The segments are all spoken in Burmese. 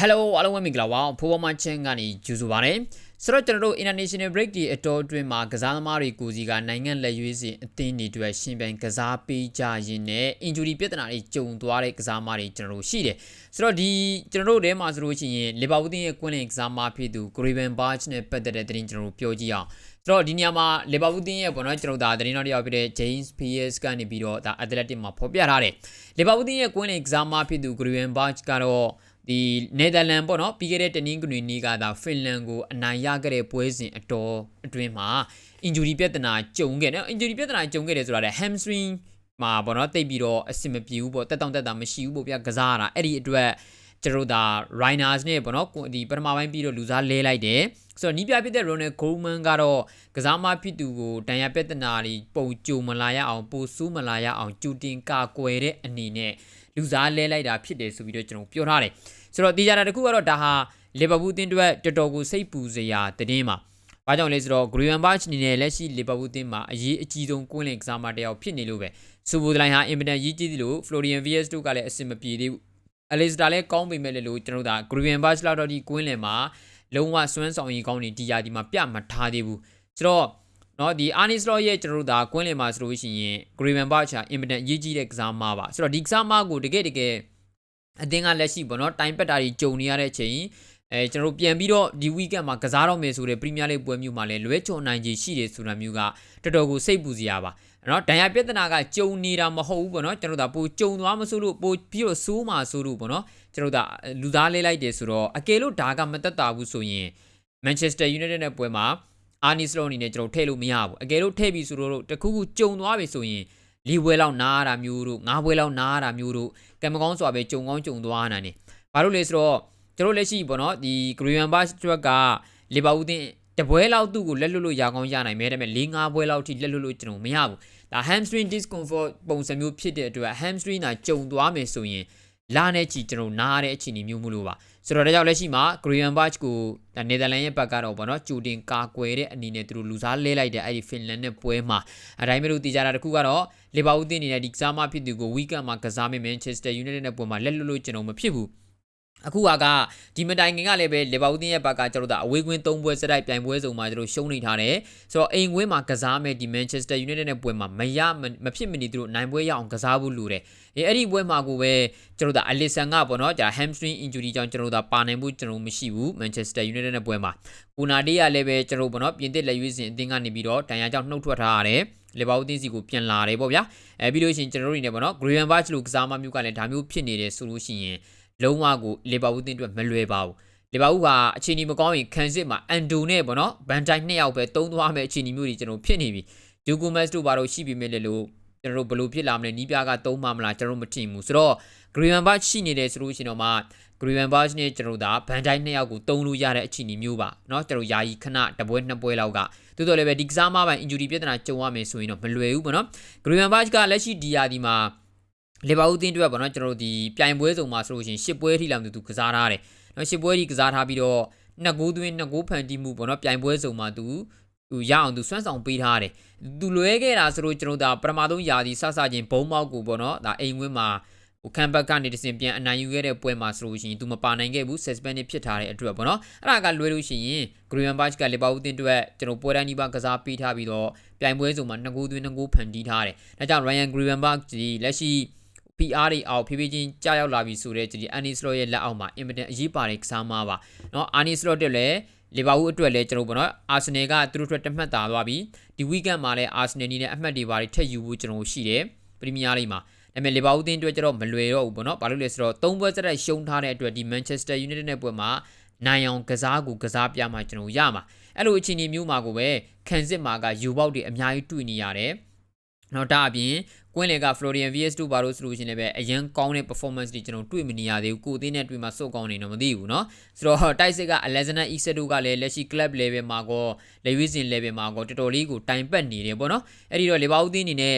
Hello အားလုံးပဲမင်္ဂလာပါဖိုးပေါ်မချင်းကနေကြိုဆိုပါရစေဆိုတော့ကျွန်တော်တို့ international break ဒီအတော်အတွင်းမှာကစားသမားတွေကိုစီကနိုင်ငံလက်ရွေးစင်အသင်းတွေအတွက်ရှင်ပြိုင်ကစားပေးကြရင်းနဲ့ injury ပြဿနာတွေကြုံသွားတဲ့ကစားသမားတွေကျွန်တော်တို့ရှိတယ်ဆိုတော့ဒီကျွန်တော်တို့ထဲမှာဆိုလို့ရှိရင်လီဗာပူးတင်းရဲ့ကွင်းလင်ကစားသမားဖြစ်သူ Graven Barge နဲ့ပတ်သက်တဲ့သတင်းကျွန်တော်တို့ပြောကြည့်အောင်ဆိုတော့ဒီနေရာမှာလီဗာပူးတင်းရဲ့ပေါ့နော်ကျွန်တော်တို့ဒါသတင်းတော်တယောက်ဖြစ်တဲ့ James Pierce ကနေပြီးတော့ဒါ Athletic မှာဖော်ပြထားတယ်လီဗာပူးတင်းရဲ့ကွင်းလင်ကစားသမားဖြစ်သူ Graven Barge ကတော့ ဒီနယ်သာလန်ပေါ့နော်ပြီးခဲ့တဲ့တနင်္ဂနွေနေ့ကသာဖင်လန်ကိုအနိုင်ရခဲ့တဲ့ပွဲစဉ်အတော်အတွင်းမှာ injury ပြဿနာကြုံခဲ့တယ် injury ပြဿနာကြုံခဲ့တယ်ဆိုတာလေ hamstring မှာပေါ့နော်တိတ်ပြီးတော့အဆင်မပြေဘူးပေါ့တက်တောင့်တက်တာမရှိဘူးပေါ့ဗျာကစားရတာအဲ့ဒီအတွက်ကျတို့ဒါ Rhinos နဲ့ပေါ့နော်ဒီပထမပိုင်းပြီးတော့လူစားလဲလိုက်တယ်ဆိုတော့နီးပြဖြစ်တဲ့ Ronald Koeman ကတော့ကစားမဖြစ်သူကိုတန်ရပြဿနာတွေပုံကြုံမလာရအောင်ပိုဆိုးမလာရအောင်ကြူတင်ကာကွယ်တဲ့အနေနဲ့ လူစားလဲလိုက်တာဖြစ်တယ်ဆိုပြီးတော့ကျွန်တော်ပြောထားတယ်ဆိုတော့ဒီကြတာတခုကတော့ဒါဟာလီဗာပူးတင်းအတွက်တော်တော်ကိုစိတ်ပူစရာတင်းပါဘာကြောင့်လဲဆိုတော့ Graham Barch အနေနဲ့လက်ရှိလီဗာပူးတင်းမှာအရေးအကြီးဆုံးကွင်းလင်ကစားမတယောက်ဖြစ်နေလို့ပဲစူဘိုဒလိုင်းဟာအင်ပတန်ရေးကြီးသလို Florian Vies တို့ကလည်းအဆင်မပြေသေးဘူးအလီစတာလည်းကောင်းပေမဲ့လည်းလို့ကျွန်တော်တို့ဒါ Graham Barch လောက်တော့ဒီကွင်းလင်မှာလုံးဝစွမ်းဆောင်ရည်ကောင်းနေဒီယာဒီမှာပြမထားသေးဘူးဆိုတော့ နော်ဒီ Arnis Law ရဲ့ကျွန်တော်တို့ဒါကွင်းလင်မှာဆိုလို့ရှိရင် Graham Barch ဟာအင်ပတန်ရေးကြီးတဲ့ကစားမပါဆိုတော့ဒီကစားမကိုတကယ်တကယ်အသင်းကလက်ရှိပေါ့နော်တိုင်ပက်တာတွေကြုံနေရတဲ့အချိန်အဲကျွန်တော်တို့ပြန်ပြီးတော့ဒီ weekend မှာကစားတော့မယ်ဆိုတဲ့ Premier League ပွဲမျိုးမှာလည်းလွဲချော်နိုင်ခြေရှိတယ်ဆိုတာမျိုးကတော်တော်ကိုစိတ်ပူစရာပါနော်ဒဏ်ရာပြဿနာကကြုံနေတာမဟုတ်ဘူးပေါ့နော်ကျွန်တော်တို့ဒါပိုကြုံသွားမဆိုလို့ပိုပြီးတော့ဆိုးမှာဆိုလို့ပေါ့နော်ကျွန်တော်တို့ဒါလူသားလေးလိုက်တယ်ဆိုတော့အကယ်လို့ဒါကမတက်တာဘူးဆိုရင် Manchester United နဲ့ပွဲမှာ အာနီစလိုအနေနဲ့ကျွန်တော်ထည့်လို့မရဘူးအကယ်လို့ထည့်ပြီဆိုတော့တခုခုကြုံသွားပြီဆိုရင်လေးပွဲလောက်နားရတာမျိုးတို့ငါးပွဲလောက်နားရတာမျိုးတို့ကံမကောင်းစွာပဲကြုံကောင်းကြုံသွားနိုင်တယ်ဘာလို့လဲဆိုတော့ကျွန်တော်လက်ရှိပေါ့နော်ဒီ Graham Bash အတွက်ကလီဗာပူးတင်းတပွဲလောက်သူ့ကိုလက်လွတ်လို့ရကောင်းရနိုင်မယ်ဒါပေမဲ့၄၅ပွဲလောက်ထိလက်လွတ်လို့ကျွန်တော်မရဘူးဒါ hamstring discomfort ပုံစံမျိုးဖြစ်တဲ့အတွက် hamstring နာကြုံသွားမယ်ဆိုရင် လာနေချီကျွန်တော်နားတဲ့အခြေအနေမျိုးမလို့ပါဆိုတော့ဒါကြောင့်လက်ရှိမှာ Graham Batch ကိုဒါနယ်သာလန်ရဲ့ဘက်ကတော့ပေါ့နော်ကြိုတင်ကာကွယ်တဲ့အနေနဲ့သူတို့လူစားလဲလိုက်တဲ့အဲ့ဒီ Finland နဲ့ပွဲမှာအတိုင်းမဲ့လို့တည်ကြတာတခုကတော့လီဗာပူးတင်းနေတဲ့ဒီကစားမဖြစ်သူကို weekend မှာကစားမယ် Manchester United နဲ့ပွဲမှာလက်လွတ်လို့ကျွန်တော်မဖြစ်ဘူး အခုကဒီမတိုင်ခင်ကလည်းပဲလီဗာပူးတင်းရဲ့ဘက်ကကျွန်တော်တို့အဝေးကွင်း၃ပွဲစတိုက်ပြိုင်ပွဲစုံမှာကျွန်တော်ရှုံးနေထားတယ်ဆိုတော့အိမ်ကွင်းမှာကစားမယ်ဒီ Manchester United နဲ့ပွဲမှာမရမဖြစ်မနေသူတို့နိုင်ပွဲရအောင်ကစားဖို့လိုတယ်အဲအဲ့ဒီပွဲမှာကိုပဲကျွန်တော်တို့အလီဆန်ကပေါ့နော်ကြာ hamstring injury ကြောင့်ကျွန်တော်တို့ပါနိုင်ဖို့ကျွန်တော်မရှိဘူး Manchester United နဲ့ပွဲမှာကူနာဒီကလည်းပဲကျွန်တော်ပေါ့နော်ပြင်သစ်လက်ရွေးစင်အသင်းကနေပြီးတော့တန်ရာကြောင့်နှုတ်ထွက်ထားရတယ်လေဘာဦးတင်းစီကိုပြန်လာတယ်ပေါ့ဗျာအဲပြီးလို့ရှိရင်ကျွန်တော်တို့နေပေါ့နော် Graham Batch လို့ကစားမမျိုးကလည်းဒါမျိုးဖြစ်နေတယ်ဆိုလို့ရှိရင် လုံးဝကိုလီဗာပူးတင်းအတွက်မလွယ်ပါဘူးလီဗာပူးကအခြေအနေမကောင်းရင်ခံစစ်မှာအန်ဒိုနဲ့ပေါ့နော်ဘန်တိုင်းနှစ်ယောက်ပဲတုံးသွားမယ်အခြေအနေမျိုးတွေကျွန်တော်ဖြစ်နေပြီဒူကူမက်စ်တို့ဘာလို့ရှိပြီမဲ့လေလို့ကျွန်တော်တို့ဘလို့ဖြစ်လာမလဲနီးပြားကတုံးမှမလားကျွန်တော်မထင်ဘူးဆိုတော့ဂရီဗန်ဘတ်ရှိနေတယ်ဆိုလို့ရှိရင်တော့မှဂရီဗန်ဘတ်နဲ့ကျွန်တော်တို့ဒါဘန်တိုင်းနှစ်ယောက်ကိုတုံးလို့ရတဲ့အခြေအနေမျိုးပါเนาะကျွန်တော်ယာယီခဏတပွဲနှစ်ပွဲလောက်ကတိုးတော်လည်းပဲဒီကစားမပိုင်း injury ပြဿနာကြုံရမယ်ဆိုရင်တော့မလွယ်ဘူးပေါ့နော်ဂရီဗန်ဘတ်ကလက်ရှိဒီယာဒီမှာ လီဗာပူးတင်းအတွက်ပေါ့နော်ကျွန်တော်တို့ဒီပြိုင်ပွဲစုံမှာဆိုလို့ရှိရင်၈ပွဲထိလောက်သူကစားထားတယ်နော်၈ပွဲထိကစားထားပြီးတော့နှစ်ဂိုးသွင်းနှစ်ဂိုးဖန်တီးမှုပေါ့နော်ပြိုင်ပွဲစုံမှာသူသူရအောင်သူစွမ်းဆောင်ပေးထားတယ်သူလွဲခဲ့တာဆိုတော့ကျွန်တော်ဒါပထမဆုံးယာဒီဆဆချင်းဘုံမောက်ကိုပေါ့နော်ဒါအိမ်ဝင်းမှာဟိုခံဘက်ကနေတစင်ပြန်အနိုင်ယူခဲ့တဲ့ပွဲမှာဆိုလို့ရှိရင် तू မပါနိုင်ခဲ့ဘူး suspend ဖြစ်ထားတဲ့အတွက်ပေါ့နော်အဲ့ဒါကလွဲလို့ရှိရင် Green Batch ကလီဗာပူးတင်အတွက်ကျွန်တော်ပွဲတိုင်းဒီပါကစားပေးထားပြီးတော့ပြိုင်ပွဲစုံမှာနှစ်ဂိုးသွင်းနှစ်ဂိုးဖန်တီးထားတယ်ဒါကြောင့် Ryan Green Batch ဒီလက်ရှိ PR တွေအောက်ဖြည်းဖြည်းချင်းကြာရောက်လာပြီဆိုတဲ့ဒီ Anis Law ရဲ့လက်အောက်မှာအင်မတန်အရေးပါတဲ့ကစားမပါเนาะ Anis Law တက်လည်းလီဗာပူးအတွက်လည်းကျွန်တော်ပေါ့နော်အာဆင်နယ်ကသူတို့အတွက်တမှတ်တာသွားပြီဒီ weekend မှာလည်းအာဆင်နယ်နီးနဲ့အမှတ်တွေပါထက်ယူဖို့ကျွန်တော်ရှိတယ်ပရီးမီးယားလိမှာဒါပေမဲ့လီဗာပူးအသင်းအတွက်ကျတော့မလွယ်တော့ဘူးပေါ့နော်ဘာလို့လဲဆိုတော့၃ပွဲစတဲ့ရှုံးထားတဲ့အတွက်ဒီ Manchester United နဲ့ပွဲမှာနိုင်အောင်ကစားကိုကစားပြမှာကျွန်တော်ရမှာအဲ့လိုအခြေအနေမျိုးမှာကိုပဲခံစစ်မှာကယူပေါက်တွေအများကြီးတွေ့နေရတယ် နော်ဒါအပြင်ကွင်းလေက Florian VS2 ဘာလို့ဆိုလို့ရှင်လည်းပဲအရန်ကောင်းတဲ့ performance တွေကျွန်တော်တွေ့မနေရသေးဘူးကိုအသင်းနဲ့တွေ့မှာစုတ်ကောင်းနေတော့မသိဘူးเนาะဆိုတော့တိုက်စစ်က Alexander Isak ကလည်းလက်ရှိ club level မှာကောလေဝီစင် level မှာကောတော်တော်လေးကိုတိုင်ပတ်နေတယ်ပေါ့နော်အဲ့ဒီတော့လေဘာဦးသင်းအနေနဲ့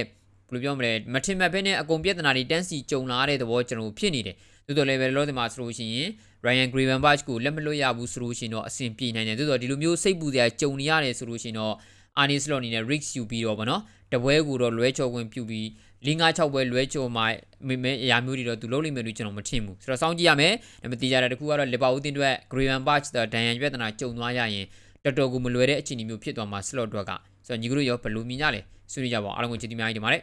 ဘယ်လိုပြောမလဲမထင်မှတ်ဘဲနဲ့အကုန်ပြဿနာတွေတန်းစီကြုံလာတဲ့သဘောကျွန်တော်ဖြစ်နေတယ်တိုးတော်လည်းပဲလောဒီမှာဆိုလို့ရှိရင် Ryan Gravenberch ကိုလက်မလွတ်ရဘူးဆိုလို့ရှိရင်တော့အဆင်ပြေနိုင်တယ်တိုးတော်ဒီလိုမျိုးစိတ်ပူစရာကြုံနေရတယ်ဆိုလို့ရှိရင်တော့ အာနီစလော့အနေနဲ့ risk ယူပြီးတော့ဗောနော်တပွဲကိုတော့လွဲချော်ခွင့်ပြုပြီး၄၅6ပွဲလွဲချော်မှာမေမဲအရာမျိုးတွေတော့သူလုံးလိမ့်မယ်လို့ကျွန်တော်မထင်ဘူးဆိုတော့စောင့်ကြည့်ရမယ်ဒါပေမဲ့တေးကြတာတခုကတော့လီဗာပူးတင်းအတွက် Graham Batch ဒန်ယန်ရွက်တနာကြုံသွားရရင်တော်တော်ကိုမလွယ်တဲ့အခြေအနေမျိုးဖြစ်သွားမှာ slot တော့ကဆိုတော့ညီကတို့ရောဘယ်လိုမြင်ကြလဲဆွေးနွေးကြပါအောင်အားလုံးကိုကျေးဇူးများကြီးတင်ပါတယ်